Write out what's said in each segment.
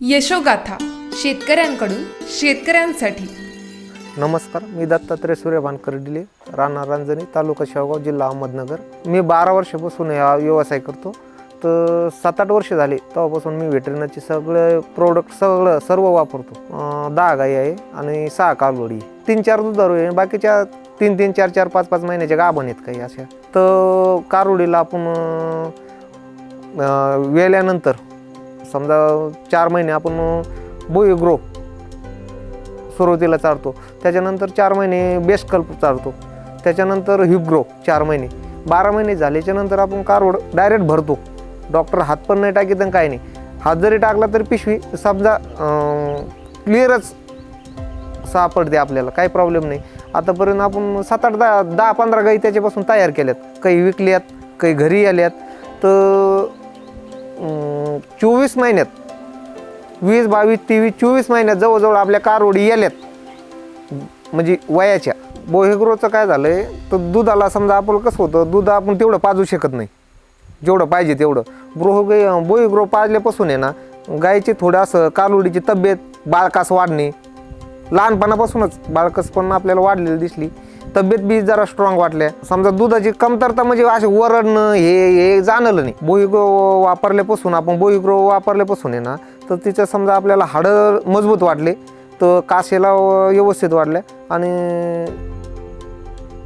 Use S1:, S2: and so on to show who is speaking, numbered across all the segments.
S1: यशोगाथा शेतकऱ्यांकडून शेतकऱ्यांसाठी.
S2: नमस्कार मी दत्तात्रय सूर्यभानकर डिले राहणार रांजणी तालुका शेवगाव जिल्हा अहमदनगर. मी बारा वर्षापासून हा व्यवसाय करतो. तर सात आठ वर्ष झाले तेव्हापासून मी व्हेटरनरीचे सगळे प्रोडक्ट सगळं सर्व वापरतो. दहा गाई आहे आणि सहा कालोडी तीन चार दुधारू आहे बाकीच्या तीन तीन चार चार पाच पाच महिन्याच्या गाभण आहेत काही अशा. तर कारोडीला आपण वेल्यानंतर समजा चार महिने आपण बोई ग्रो सुरुवातीला चारतो. त्याच्यानंतर चार महिने बेस्ट कल्प चारतो. त्याच्यानंतर हिपग्रो चार महिने. बारा महिने झाल्याच्यानंतर आपण कारवड डायरेक्ट भरतो. डॉक्टर हात पण नाही टाकीत आणि काही नाही. हात जरी टाकला तरी पिशवी समजा क्लिअरच सापडते आपल्याला. काही प्रॉब्लेम नाही. आतापर्यंत आपण सात आठ दहा दहा पंधरा गाई त्याच्यापासून तयार केल्यात. काही विकल्यात काही घरी आल्यात. तर चोवीस महिन्यात. वीस बावीस तेवीस चोवीस महिन्यात जवळजवळ आपल्या कारोडी याल्यात. म्हणजे वयाच्या. बोहेग्रोचं काय झालं आहे तर दुधाला समजा आपण कसं होतं दूध आपण तेवढं पाजू शकत नाही. जेवढं पाहिजे तेवढं. ब्रोह गाई पाजल्यापासून आहे ना गायचे थोडं असं कालोडीची तब्येत बाळकास वाढणे. लहानपणापासूनच बाळकस पण आपल्याला वाढलेली दिसली. तब्येत बी जरा स्ट्रॉंग वाटल्या. समजा दुधाची कमतरता म्हणजे असे वरणं हे हे जाणलं नाही. बोईग्रो वापरल्यापासून आपण बोईग्रो वापरल्यापासून आहे ना तर तिचं समजा आपल्याला हाडं मजबूत वाटले तर कासेला व्यवस्थित वाढल्या आणि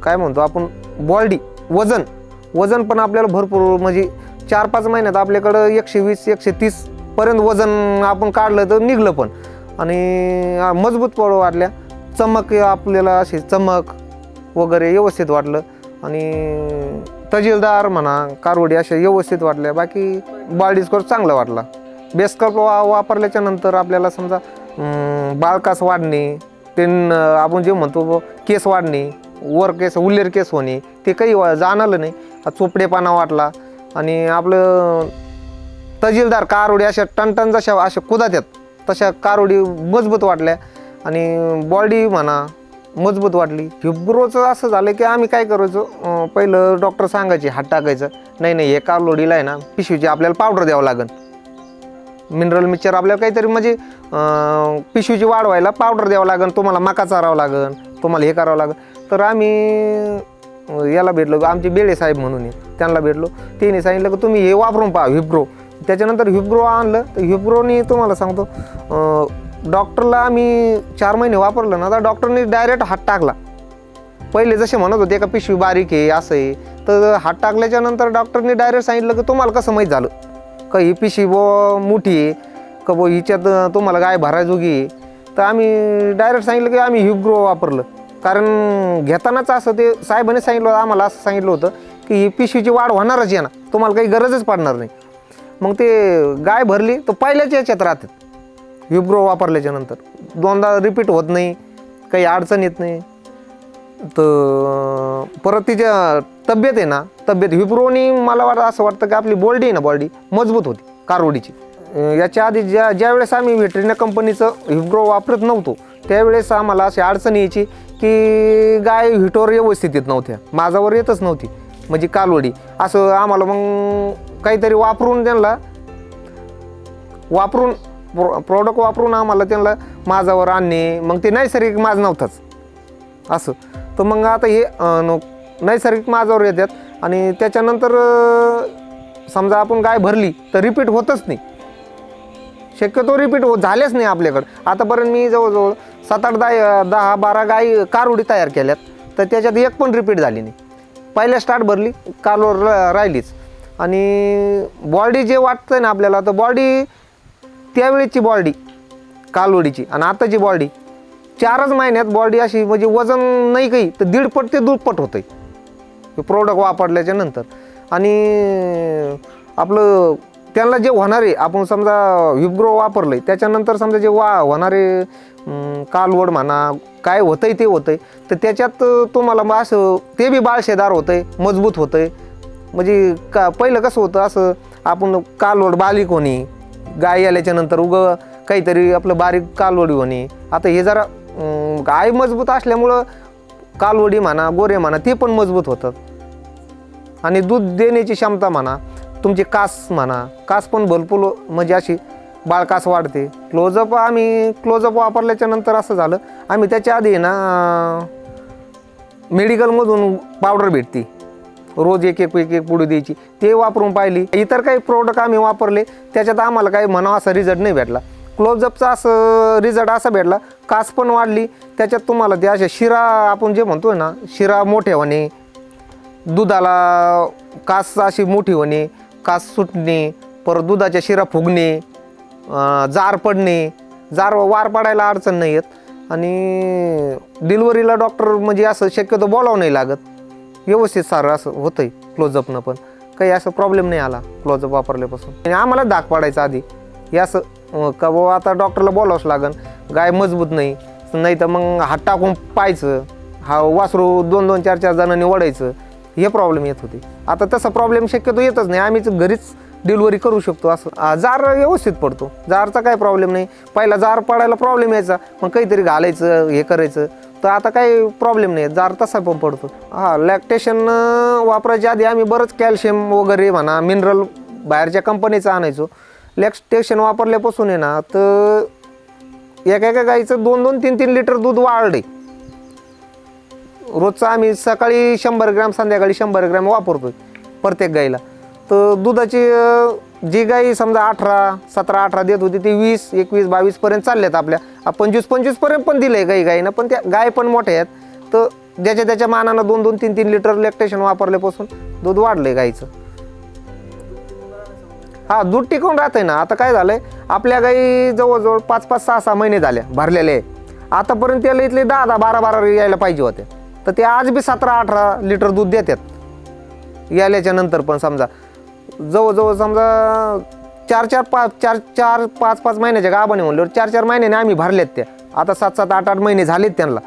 S2: काय म्हणतो आपण बॉडी वजन वजन पण आपल्याला भरपूर म्हणजे चार पाच महिन्यात आपल्याकडं एकशे वीस एकशे तीस पर्यंत वजन आपण काढलं तर निघलं पण. आणि मजबूत पण वाटल्या. चमक आपल्याला अशी चमक. वगैरे व्यवस्थित वाटलं. आणि तहसीलदार म्हणा कारवडी अशा व्यवस्थित वाटल्या. बाकी बॉडी स्कोर चांगला वाटला. बेस्कप वा वापरल्याच्या नंतर आपल्याला समजा बाळकास वाढणे ते न- आपण जे म्हणतो केस वाढणे वर केस उल्लेर केस होणे ते काही जाणलं नाही. चोपडेपणा वाटला. आणि आपलं तहजीलदार कारोडी अशा टनटन जशा अशा कुदात्यात तशा कारोडी मजबूत वाटल्या. आणि बॉडी म्हणा मजबूत वाटली. हिब्रोचं असं झालं की आम्ही काय करायचो? पहिलं डॉक्टर सांगायचे हात टाकायचं. नाही नाही हे कालोडीला आहे ना पिशवीची आपल्याला पावडर द्यावं लागेल मिनरल मिक्सचर आपल्याला काहीतरी म्हणजे पिशवीची वाढवायला पावडर द्यावं लागेल तुम्हाला मका चारावं लागेल तुम्हाला हे करावं लागेल तर आम्ही याला भेटलो आमचे बेळे साहेब म्हणून आहे, त्यांना भेटलो. त्यांनी सांगितलं की तुम्ही हे वापरून पहा हिप्रो त्याच्यानंतर हिप्रो आणलं. तर हिप्रोनी तुम्हाला सांगतो डॉक्टरला आम्ही चार महिने वापरलं ना तर डॉक्टरने डायरेक्ट हात टाकला. पहिले जसे म्हणत होते का पिशवी बारीक आहे असं आहे. तर हात टाकल्याच्या नंतर डॉक्टरने डायरेक्ट सांगितलं की तुम्हाला कसं माहीत झालं? का ही पिशवी बो मोठी आहे? का बो हिच्यात तुम्हाला गाय भरायजोगी आहे? तर आम्ही डायरेक्ट सांगितलं की आम्ही हिपग्रो वापरलं. कारण घेतानाच असं ते साहेबांनी सांगितलं होतं आम्हाला असं सांगितलं होतं की ही पिशवीची वाढ होणारच आहे ना तुम्हाला काही गरजच पडणार नाही. मग ते गाय भरली तर पहिल्याच याच्यात राहतात. विब्रो वापरल्याच्या नंतर. दोनदा रिपीट होत नाही काही अडचण येत नाही. तर परत तिच्या तब्येत आहे ना तब्येत विप्रोनी मला वाटतं असं वाटतं की आपली बॉडी आहे ना बॉडी मजबूत होती कारवडीची. याच्या आधी ज्या ज्यावेळेस आम्ही व्हेटरिना कंपनीचं हिब्रो वापरत नव्हतो त्यावेळेस आम्हाला अशी अडचण यायची की गाय हिटोर व्यवस्थित येत नव्हत्या माझावर येतच नव्हती म्हणजे कालवडी. असं आम्हाला मग काहीतरी वापरून त्यांना वापरून प्रो प्रॉडक्ट वापरून आम्हाला त्यांना माझावर आणणे मग ते नैसर्गिक माज नव्हताच. असं. तर मग आता हे न- नैसर्गिक माझावर येतात आणि त्याच्यानंतर समजा आपण गाय भरली तर रिपीट होतच नाही. शक्यतो रिपीट होत झालेच नाही आपल्याकडं. आतापर्यंत मी जवळजवळ सात आठ दहा दहा बारा गाय कारोडी तयार केल्यात. तर त्याच्यात एक पण रिपीट झाली नाही. पहिल्या स्टार्ट भरली कालवर राहिलीच. आणि बॉडी जे वाटतं ना आपल्याला तर बॉडी त्यावेळेची बॉडी कालवडीची आणि आताची बॉडी चारच महिन्यात बॉडी अशी म्हणजे वजन नाही काही तर दीडपट ते दुप्पट होतं हे प्रोडक्ट वापरल्याच्या नंतर. आणि आपलं त्यांना जे होणारे आपण समजा हिपग्रो वापरलं आहे त्याच्यानंतर समजा जे वा होणारे कालवड म्हणा काय होतं आहे ते होतं आहे तर त्याच्यात तुम्हाला मग असं ते बी बाळशेदार होतं आहे मजबूत होतं आहे म्हणजे का पहिलं कसं होतं असं आपण कालवड बालिक होणे गाय आल्याच्यानंतर उग काहीतरी आपलं बारीक कालवडी होणे. आता हे जरा गाय मजबूत असल्यामुळं कालवडी म्हणा गोरे म्हणा ते पण मजबूत होतात. आणि दूध देण्याची क्षमता म्हणा तुमची कास म्हणा कास पण भरपूर म्हणजे अशी बाळकास वाढते. क्लोजअप आम्ही क्लोजअप वापरल्याच्या नंतर असं झालं आम्ही त्याच्या आधी ना मेडिकलमधून पावडर भेटती. रोज एक एक एक एक पुढे द्यायची. ते वापरून पाहिली. इतर काही प्रोडक्ट आम्ही वापरले त्याच्यात आम्हाला काही म्हणावा असा रिझल्ट नाही भेटला. क्लोजअपचा असं रिझल्ट असा भेटला कास पण वाढली. त्याच्यात तुम्हाला ते अशा शिरा आपण जे म्हणतोय ना शिरा मोठे होणे दुधाला कास अशी मोठी होणे कास सुटणे परत दुधाच्या शिरा फुगणे जार पडणे जार वार पडायला अडचण नाही येत. आणि डिलिव्हरीला डॉक्टर म्हणजे असं शक्यतो बोलावं नाही लागत. व्यवस्थित सारं असं होतंय क्लोजअपनं पण. काही असं प्रॉब्लेम नाही आला क्लोजअप वापरल्यापासून. आणि आम्हाला दाग पाडायचा आधी. हे असं का बाबा आता डॉक्टरला बोलावंच लागन. गाय मजबूत नाही. नाही तर मग हात टाकून पाहायचं. हा वासरू दोन दोन चार चार जणांनी ओढायचं. हे प्रॉब्लेम येत होते. आता तसा प्रॉब्लेम शक्यतो येतच नाही. आम्हीच घरीच डिलिव्हरी करू शकतो असं. जार व्यवस्थित पडतो. जारचा काय प्रॉब्लेम नाही. पहिला जार पडायला प्रॉब्लेम यायचा. मग काहीतरी घालायचं हे करायचं. तर आता काही प्रॉब्लेम नाही. जार तसा पण पडतो. हा लॅक्टेशन वापरायच्या आधी आम्ही बरंच कॅल्शियम वगैरे म्हणा मिनरल बाहेरच्या कंपनीचं आणायचो. लॅक्टेशन वापरल्यापासून आहे ना तर एका एका गाईचं दोन दोन तीन तीन लिटर दूध वाढले रोजचं आम्ही सकाळी शंभर ग्रॅम संध्याकाळी शंभर ग्रॅम वापरतो प्रत्येक गाईला. तर दुधाची जी गाई समजा अठरा सतरा अठरा देत होती ती वीस एकवीस बावीसपर्यंत चालल्यात आपल्या. पंचवीस पंचवीसपर्यंत पण दिलं आहे गाई गाईनं पण त्या गाय पण मोठ्या आहेत. तर ज्याच्या त्याच्या मानानं दोन दोन तीन तीन लिटर लॅक्टेशन वापरल्यापासून दूध वाढलं आहे गाईचं. हा दूध टिकून राहतंय ना. आता काय झालंय? आपल्या गाई जवळजवळ पाच पाच सहा सहा महिने झाल्या भरलेले. आहे आतापर्यंत त्याला इथले दहा दहा बारा बारा यायला पाहिजे होते. तर ते आज बी सतरा अठरा लिटर दूध देतात. यायल्याच्या नंतर पण समजा. जवळजवळ समजा चार चार पाच चार चार पाच पाच महिन्याच्या गाभाने म्हणल्यावर चार चार महिन्याने आम्ही भरल्यात त्या. आता सात सात आठ आठ महिने झालेत त्यांना.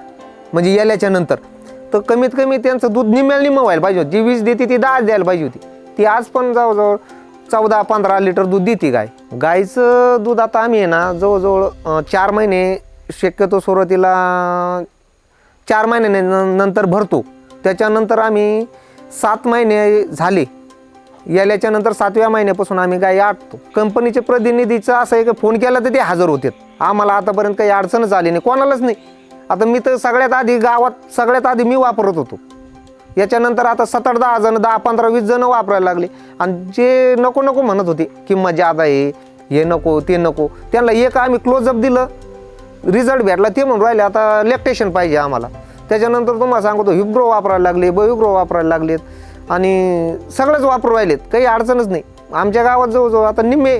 S2: म्हणजे याल्याच्या नंतर. तर कमीत कमी त्यांचं दूध निम्म्याला निम्मं व्हायला पाहिजे होतं. जी वीज देते ती दहा द्यायला पाहिजे होती. ती आज पण जवळजवळ चौदा पंधरा लिटर दूध देते गाय. गाईचं दूध आता आम्ही आहे ना जवळजवळ चार महिने शक्यतो सुरुवातीला चार महिन्याने न- नंतर भरतो. त्याच्यानंतर आम्ही सात महिने झाले. याल्याच्या नंतर सातव्या महिन्यापासून आम्ही गाय आटतो. कंपनीचे प्रतिनिधीचं असं आहे फोन केला तर ते हजर होते. आम्हाला आतापर्यंत काही अडचणच आली नाही. कोणालाच नाही. आता मी तर सगळ्यात आधी गावात सगळ्यात आधी मी वापरत होतो. याच्यानंतर आता सात आठ दहा जण दहा पंधरा वीस जण वापरायला लागले. आणि जे नको नको म्हणत होते किंमत जादा आहे हे नको ते नको. त्यांना एक आम्ही क्लोजअप दिलं. रिझल्ट भेटला ते म्हणून राहिले आता लेक्टेशन पाहिजे आम्हाला. त्याच्यानंतर तुम्हाला सांगतो हिब्रो वापरायला लागले बयुग्रो वापरायला लागलेत. आणि सगळंच वापरू राहिलेत काही अडचणच नाही. आमच्या गावात जवळजवळ आता निम्मे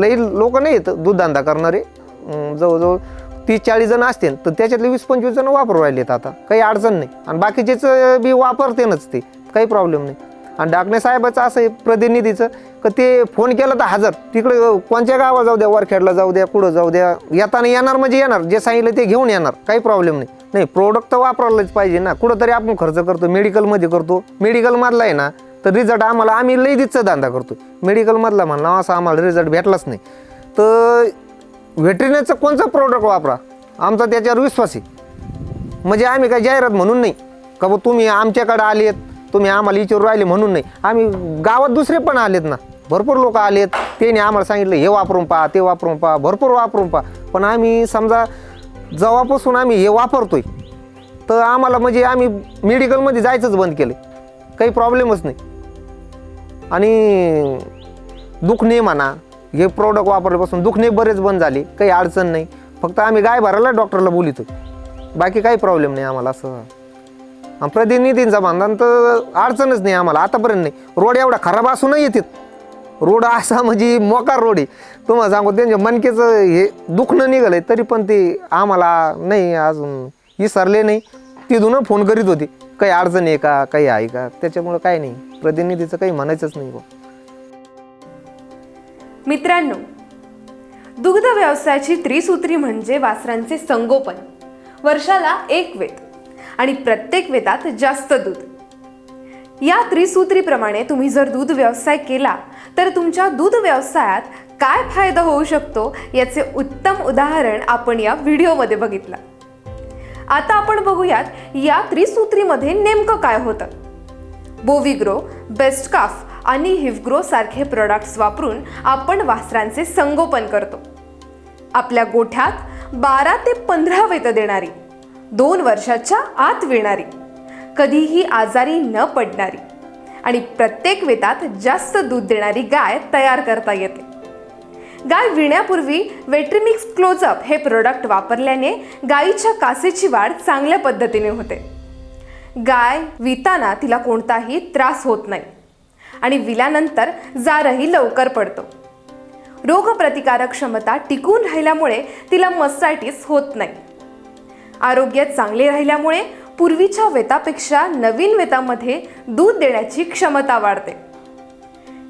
S2: लई लोक नाही येत दूधधंदा करणारे. जवळजवळ तीस चाळीस जण असतील तर त्याच्यातले वीस पंचवीस जण वापरू राहिलेत आता. काही अडचण नाही. आणि बाकीचेच बी वापरतेनच ते. काही प्रॉब्लेम नाही. आणि डाकणे साहेबाचं असं आहे प्रतिनिधीचं का ते फोन केला तर हजर. तिकडे कोणत्या गावात जाऊ द्या वरखेडला जाऊ द्या कुठं जाऊ द्या. येताना येणार म्हणजे येणार. जे सांगितलं ते घेऊन येणार. काही प्रॉब्लेम नाही. नाही प्रोडक्ट तर वापरायलाच पाहिजे ना. कुठंतरी आपण खर्च करतो मेडिकलमध्ये करतो. मेडिकलमधला आहे ना तर रिझल्ट आम्हाला आम्ही लई दिसचा धंदा करतो. मेडिकलमधला म्हणला असं आम्हाला रिझल्ट भेटलाच नाही. तर व्हेटरिनरीचं कोणचं प्रोडक्ट वापरा? आमचा त्याच्यावर विश्वास आहे. म्हणजे आम्ही काय जाहिरात म्हणून नाही. का बा तुम्ही आमच्याकडे आलेत तुम्ही आम्हाला विचारू राहिले म्हणून नाही. आम्ही गावात दुसरे पण आलेत ना. भरपूर लोक आलेत. त्यांनी आम्हाला सांगितलं हे वापरून पहा ते वापरून पहा भरपूर वापरून पहा. पण आम्ही समजा जेव्हापासून आम्ही हे वापरतोय तर आम्हाला म्हणजे आम्ही मेडिकलमध्ये जायचंच बंद केलं काही प्रॉब्लेमच नाही. आणि दुखणे म्हणा हे प्रोडक्ट वापरल्यापासून दुखणे बरेच बंद झाले काही अडचण नाही. फक्त आम्ही गाय भरायला डॉक्टरला बोलितो बाकी काही प्रॉब्लेम नाही आम्हाला असं. प्रतिनिधींचा बांधा तर अडचणच नाही आम्हाला. आतापर्यंत नाही. रोड एवढा खराब असूनही येतात. रोड असा म्हणजे मोकार रोड आहे. तुम्हाला सांगू त्यांच्या मनकेचं हे दुखणं निघालं आहे तरी पण ते आम्हाला नाही अजून विसरले नाही. तिथून फोन करीत होते काही अडचण आहे का? काही आहे का? त्याच्यामुळं काही नाही प्रतिनिधीचं काही म्हणायचंच नाही बुवा.
S1: मित्रांनो दुग्ध व्यवसायाची त्रिसूत्री म्हणजे वासरांचे संगोपन वर्षाला एक वेत आणि प्रत्येक वेतात जास्त दूध. या त्रिसूत्रीप्रमाणे तुम्ही जर दूध व्यवसाय केला तर तुमच्या दूध व्यवसायात काय फायदा होऊ शकतो याचे उत्तम उदाहरण आपण या व्हिडिओमध्ये बघितलं. आता आपण बघूयात या त्रिसूत्रीमध्ये नेमकं काय होतं. बोविग्रो बेस्ट काफ आणि हिवग्रो सारखे प्रोडक्ट्स वापरून आपण वासरांचे संगोपन करतो. आपल्या गोठ्यात बारा ते पंधरा वेत देणारी दोन वर्षाच्या आत विणारी. कधीही आजारी न पडणारी आणि प्रत्येक वेतात जास्त दूध देणारी गाय तयार करता येते. गाय विण्यापूर्वी वेट्रिमिक्स क्लोजअप हे प्रोडक्ट वापरल्याने गायीच्या कासेची वाढ चांगल्या पद्धतीने होते. गाय विताना तिला कोणताही त्रास होत नाही आणि विल्यानंतर जारही लवकर पडतो. रोगप्रतिकारक क्षमता टिकून राहिल्यामुळे तिला मस्टायटिस होत नाही. आरोग्य चांगले राहिल्यामुळे पूर्वीच्या वेतापेक्षा नवीन वेतामध्ये दूध देण्याची क्षमता वाढते.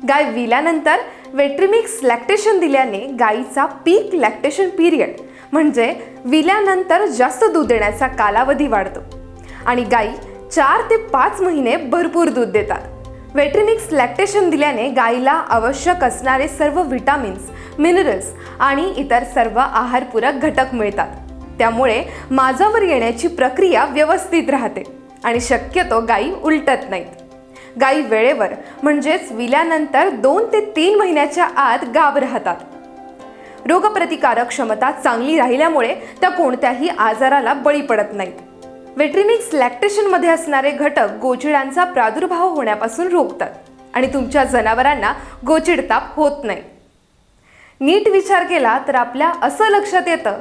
S1: गाय विल्यानंतर वेट्रिमिक्स लॅक्टेशन दिल्याने गायीचा पीक लॅक्टेशन पिरियड म्हणजे विल्यानंतर जास्त दूध देण्याचा कालावधी वाढतो. आणि गायी चार ते पाच महिने भरपूर दूध देतात. वेट्रिमिक्स लॅक्टेशन दिल्याने गायीला आवश्यक असणारे सर्व व्हिटॅमिन्स मिनरल्स आणि इतर सर्व आहारपूरक घटक मिळतात. त्यामुळे माझावर येण्याची प्रक्रिया व्यवस्थित राहते आणि शक्यतो गायी उलटत नाहीत. गायी वेळेवर म्हणजेच विल्यानंतर दोन ते तीन महिन्याच्या आत गाब राहतात. रोगप्रतिकारक क्षमता चांगली राहिल्यामुळे त्या कोणत्याही आजाराला बळी पडत नाहीत. वेट्रिमिक्स लॅक्टेशनमध्ये असणारे घटक गोचिडांचा प्रादुर्भाव होण्यापासून रोखतात आणि तुमच्या जनावरांना गोचिडताप होत नाही. नीट विचार केला तर आपल्या असं लक्षात येतं